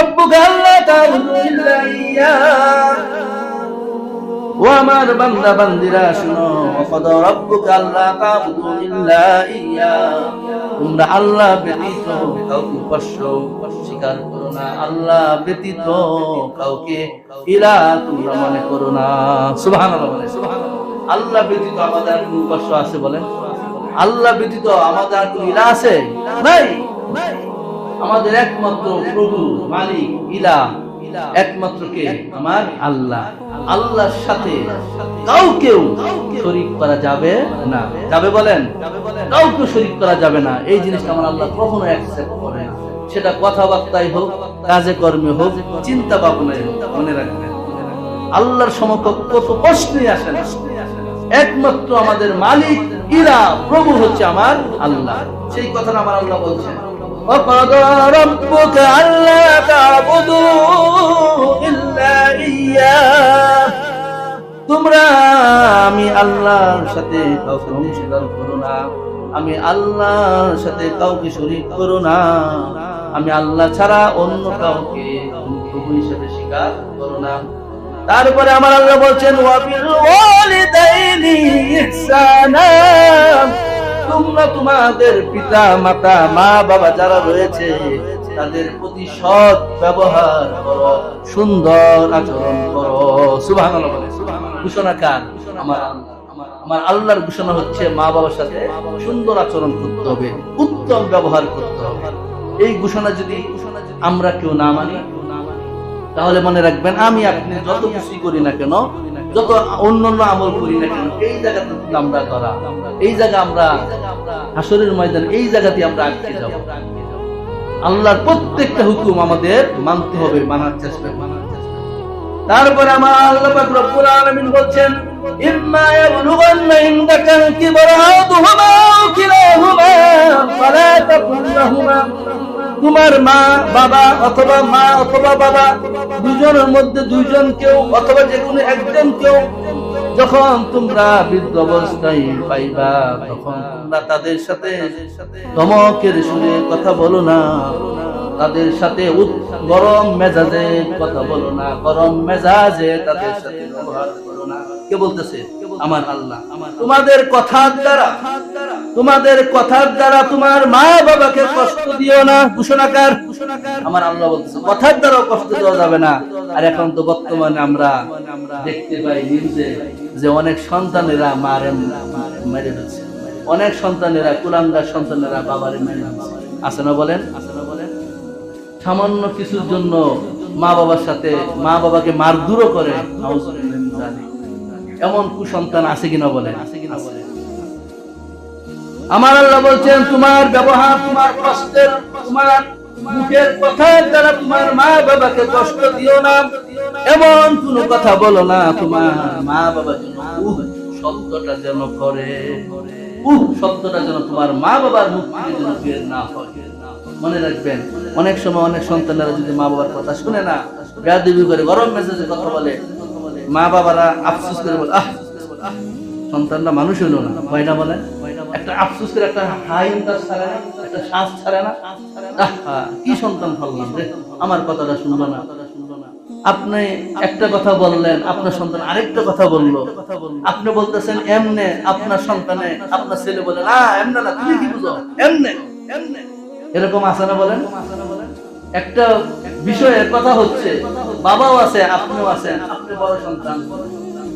ربك ألا تعبدوا إلا إياه ও আমার বান্দা বান্দিরা শুনো ওয়াকাদ রাব্বুকা আল্লা তা'বুদু ইল্লা ইয়্যা তোমরা আল্লাহ ব্যতীত কাউকে উপাস্য স্বীকার করো না আল্লাহ ব্যতীত কাউকে ইলা তোমরা মনে করো না সুবহানাল্লাহ বলে সুবহানাল্লাহ আল্লাহ ব্যতীত আমাদের আর কোনো উপাস্য আছে বলেন আল্লাহ ব্যতীত আমাদের আর কোনো ইলা আছে নাই নাই আমাদের একমাত্র প্রভু, মালিক ইলা একমাত্র কে? আমার আল্লাহ। আল্লাহর সাথে কাউকেও শরীক করা যাবে না। যাবে বলেন? কাউকে শরীক করা যাবে না। এই জিনিসটা আমার আল্লাহ কখনো অ্যাকসেপ্ট করে সেটা কথাবার্তায় হোক, কাজে কর্মে হোক, চিন্তা ভাবনায় হোক, মনে রাখবেন। আল্লাহর সমকক্ষ কত প্রশ্নই আসে না। একমাত্র আমাদের মালিক ইরা প্রভু হচ্ছে আমার আল্লাহ। সেই কথাটা আমার আল্লাহ বলছেন। وقضى ربك ألا تعبدوا إلا إياه তোমরা আমি আল্লাহর সাথে কাউকে অংশীদার করো না আমি আল্লাহর সাথে কাউকে শরীক করো না আমি আল্লাহ ছাড়া অন্য কাউকে তুমি প্রভু হিসেবে স্বীকার করো না তারপরে আমার আল্লাহ বলছেন ওয়াবিল ওয়ালিদাইনি ইহসানা তোমরা তোমাদের পিতা, মাতা, মা, বাবা যারা রয়েছে, তাদের প্রতি সৎ ব্যবহার সুন্দর আচরণ করো। সুবহানাল্লাহ ঘোষণা কার? আমার আমার আল্লাহর ঘোষণা হচ্ছে মা বাবার সাথে সুন্দর আচরণ করতে হবে, উত্তম ব্যবহার করতে হবে। এই ঘোষণা যদি আমরা কেউ না মানি, তাহলে মনে রাখবেন, আমি আপনি যত কিছুই করি না কেন যত অন্যান্য আমল করি না কেন, এই জায়গাতে আমরা ধরা, এই জায়গা আমরা হাসরের ময়দান, এই জায়গাতে আমরা আটকে যাব। আল্লাহর প্রত্যেকটা হুকুম আমাদের মানতে হবে, মানার চেষ্টা মানার তারপরে আমার আল্লাহ পাক রব্বুল আলামিন বলছেন ইম্মা ইয়াবলুগান্না ইনদাকা কিবরা আহাদুহুমা আও কিলাহুমা, ফালা তাকুল লাহুমা তোমার মা, বাবা অথবা মা অথবা বাবা, দুজনের মধ্যে দুইজন কেউ অথবা যে কোনো একজন কেউ, যখন তোমরা বৃদ্ধ অবস্থায় পাইবা, তখন তোমরা তাদের সাথে ধমকের সুরে কথা বলো না। তাদের সাথে গরম মেজাজে কথা বলো না। গরম মেজাজে তাদের সাথে ব্যবহার করো না। কে বলতেছে? আমার আল্লাহ। তোমাদের কথার দ্বারা তোমাদের কথার দ্বারা তোমার মা বাবাকে কষ্ট দিও না, ঘোষণাকার। আমার আল্লাহ বলতেছে, কথার দ্বারাও কষ্ট দেওয়া যাবে না। আর এখন তো বর্তমানে আমরা দেখতে পাই নিউজে যে অনেক সন্তানেরা মারে মেরে ফেলছে। অনেক সন্তানেরা, কুলাঙ্গার সন্তানেরা বাবারে মেরে আছে না বলেন? সামান্য কিছুর জন্য মা বাবার সাথে মা বাবাকে মারধুরও করে। এমন কুসন্তান আছে কিনা বলেন? আছে কিনা বলেন? আমার আল্লাহ বলছেন, তোমার ব্যবহার, তোমার কষ্টের, তোমার মুখের কথার দ্বারা তোমার মা বাবাকে কষ্ট দিও না। এমন কোন কথা বলো না, তোমার মা বাবা যেন, উহ, শব্দটা যেন করে। উহ, শব্দটা যেন তোমার মা বাবার মুখ থেকে যেন বের না হয়। মনে রাখবেন, অনেক সময় অনেক সন্তানেরা যদি মা বাবার কথা শুনে না, বেয়াদবি করে, গরম মেসেজে কথা বলে, মা বাবারা আফসোস করে বলে, আহ, সন্তানরা মানুষ হইল না। হয় না বলে একটা একটা ছাড়ে না, একটা শ্বাস ছাড়ে না। কি সন্তান ফললাম রে, আমার কথাটা শুনলো না। আপনি একটা কথা বললেন, আপনার সন্তান আরেকটা কথা বলল। আপনি বলতেছেন, এমনে আপনার সন্তানে আপনার ছেলে বলে, না, এমনে না, তুমি কি বুঝো? এমনে এমনে। এরকম আছে না বলেন? একটা বিষয়ের কথা হচ্ছে, বাবাও আছে, আপনিও আছেন, আপনি বড় সন্তান,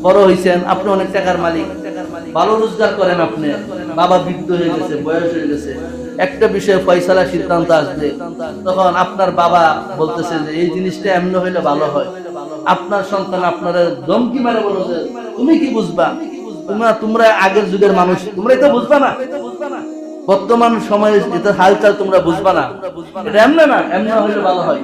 বড় হইছেন, আপনি অনেক টাকার মালিক। ভালো রোজগার করেন আপনি। বাবা বৃদ্ধ হয়ে গেছে, বয়স হয়ে গেছে। একটা বিষয়ে ফয়সালা, সিদ্ধান্ত আসবে। তখন আপনার বাবা বলতেছে যে, এই জিনিসটা এমন হইলে ভালো হয়। আপনার সন্তান আপনার দমকি মারে বলো যে, তুমি কি বুঝবা? তোমরা তোমরা আগের যুগের মানুষ তোমরা এটা বুঝবা না। বর্তমান সময়ে এটা হালচাল তোমরা বুঝবা না। এটা এমন না, এমন হইলে ভালো হয়।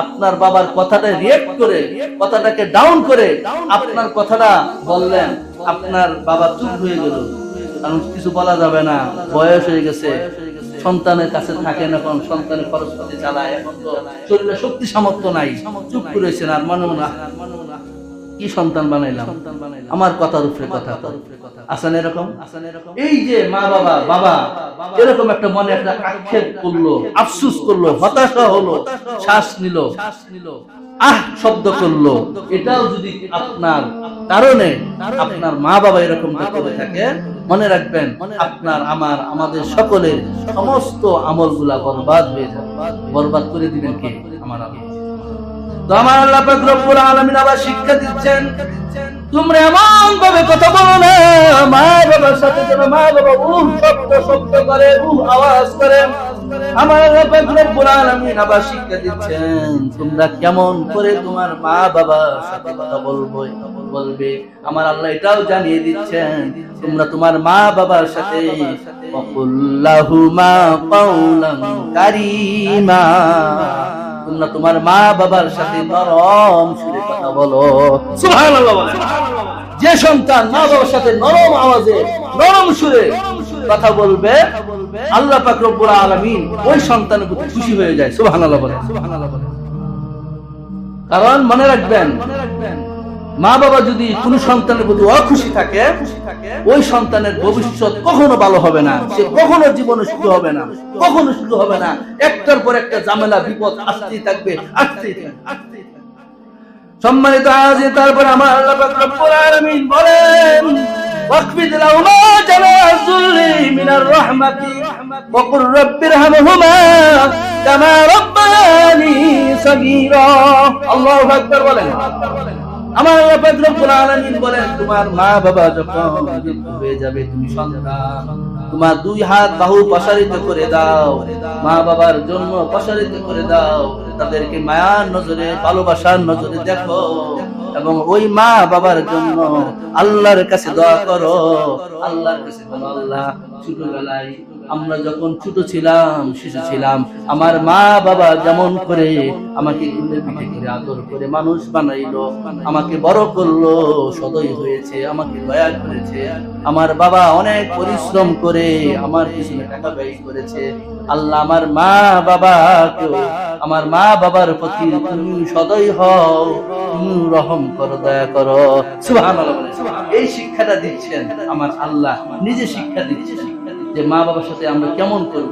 আপনার বাবার কথাটা রিয়েক্ট করে, কথাটাকে ডাউন করে আপনার কথাটা বললেন, আপনার বাবা চুপ হয়ে গেল। কারণ কিছু বলা যাবে না, বয়স হয়ে গেছে। সন্তানের কাছে থাকেন এখন, সন্তানের খরচ পাতি চালায়। এখন তো শরীরে শক্তি সামর্থ্য নাই। চুপ করেছেন আর মনে না কি সন্তান বানাইলাম? আমার কথার উপরে কথা আসান এরকম? এই যে মা বাবা বাবা, এরকম একটা মনে একটা আক্ষেপ করল, আফসুস করল, হতাশা হলো, শ্বাস নিল, আহ শব্দ করল। এটাও যদি আপনার কারণে আপনার মা বাবা এরকমটা করে থাকে, মনে রাখবেন, আপনার, আমার, আমাদের সকলের সমস্ত আমলগুলা বরবাদ হয়ে যাবে। বরবাদ করে দিবেন কে? আমার আল্লাহ। তো আমার আল্লাহ রব্বুল আলামিন আবার শিক্ষা দিচ্ছেন, তোমরা এমন ভাবে কথা বলো না মা বাবার সাথে যেন মা বাবা উহ শব্দ শব্দ করে, উহ আওয়াজ করে। আমার আবার শিক্ষা দিচ্ছেন, তোমরা কেমন করে তোমার মা বাবার সাথে কথা বলব, বলবে। আমার আল্লাহ এটাও জানিয়ে দিচ্ছেন, তোমরা তোমার মা বাবার সাথে কারীমা। তোমরা তোমার মা বাবার সাথে নরম সুরে কথা বলো। যে সন্তান মা বাবার সাথে নরম আওয়াজে নরম সুরে কথা বলবে আল্লাহ পাক রব্বুল আলামিন ওই সন্তানের প্রতি খুশি হয়ে যায়। সুবহানাল্লাহ বলেন কারণ মনে রাখবেন মা বাবা যদি কোন সন্তানের প্রতি অখুশি থাকে ওই সন্তানের ভবিষ্যৎ কখনো ভালো হবে না সে কখনো জীবনে সুখী হবে না কখনো সুখী হবে না একটার পর একটা ঝামেলা বিপদ আসতেই থাকবে আসতেই থাকবে আসতেই থাকবে। সম্মানিত আজ তারপর আমার আল্লাহ পাক রব্বুল আলামিন বলেন واخفض لهما جناح الذل من الرحمة وقل رب ارحمهما كما ربياني صغيرا الله أكبر বলেন আমার পাক রব্বুল আলামিন বলেন, তোমার মা বাবা যখন হয়ে যাবে, তুমি সন্তান। তোমার দুই হাত বাহু প্রসারিত করে দাও। মা বাবার জন্য প্রসারিত করে দাও। তাদেরকে মায়ার নজরে, ভালোবাসার নজরে দেখো এবং ওই মা বাবার জন্য আল্লাহর কাছে দোয়া করো। আল্লাহর কাছে বলো, আল্লাহ, ছোটবেলায় আমরা যখন ছোট ছিলাম, শিশু ছিলাম, আমার মা বাবা যেমন করে আমাকে আদর করে মানুষ বানাইলো, আমাকে বড় করল, সদয় হয়েছে, আমাকে দয়া করেছে, আমার বাবা অনেক পরিশ্রম করে আমার পিছনে টাকা ব্যয় করেছে, আল্লাহ আমার মা বাবাকেও আমার মা বাবার প্রতি তুমি সদয় হও, তুমি রহম করো, দয়া করো। এই শিক্ষাটা দিচ্ছেন আমার আল্লাহ, নিজে শিক্ষা দিচ্ছেন যে মা বাবার সাথে আমরা কেমন করব?